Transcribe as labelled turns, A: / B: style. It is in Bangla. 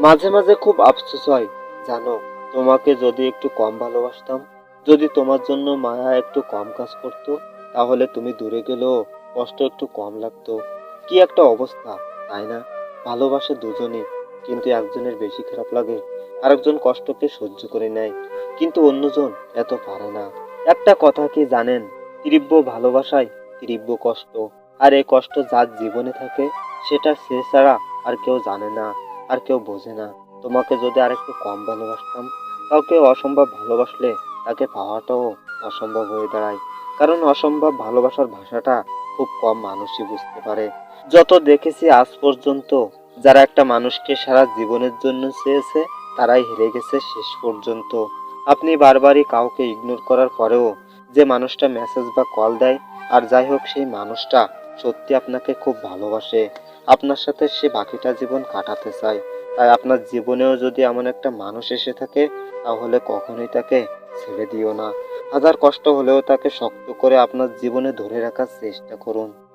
A: মাঝে মাঝে খুব আফসোস হয়। জানো, তোমাকে যদি একটু কম ভালোবাসতাম, যদি তোমার জন্য মায়া একটু কম কাজ করতো, তাহলে তুমি দূরে গেলেও কষ্ট একটু কম লাগতো। কি একটা অবস্থা, তাই না? ভালোবাসে দুজনে, কিন্তু একজনের বেশি খারাপ লাগে, আরেকজন কষ্টকে সহ্য করে নেয়। কিন্তু অন্যজন এত পারে না। একটা কথা কি জানেন? তীব্র ভালোবাসায় তীব্র কষ্ট। আর এই কষ্ট যার জীবনে থাকে, সেটা সে ছাড়া আর কেউ জানে না। আর কেউ বোঝে না। তোমাকে যদি আর একটু কম ভালোবাসতাম, কাউকে অসম্ভব ভালোবাসলে তাকে পাওয়াটাও অসম্ভব হয়ে দাঁড়ায়। কারণ অসম্ভব ভালোবাসার ভাষাটা খুব কম মানুষই বুঝতে পারে। যত দেখেছি আজ পর্যন্ত, যারা একটা মানুষকে সারা জীবনের জন্য চেয়েছে, তারাই হেরে গেছে শেষ পর্যন্ত। আপনি বারবারই কাউকে ইগনোর করার পরেও যে মানুষটা মেসেজ বা কল দেয়, আর যাই হোক সেই মানুষটা সত্যি আপনাকে খুব ভালোবাসে। আপনার সাথে সে বাকিটা জীবন কাটাতে চায়। তাই আপনার জীবনেও যদি এমন একটা মানুষ এসে থাকে, তাহলে কখনোই তাকে ছেড়ে দিও না। হাজার কষ্ট হলেও তাকে শক্ত করে আপনার জীবনে ধরে রাখার চেষ্টা করুন।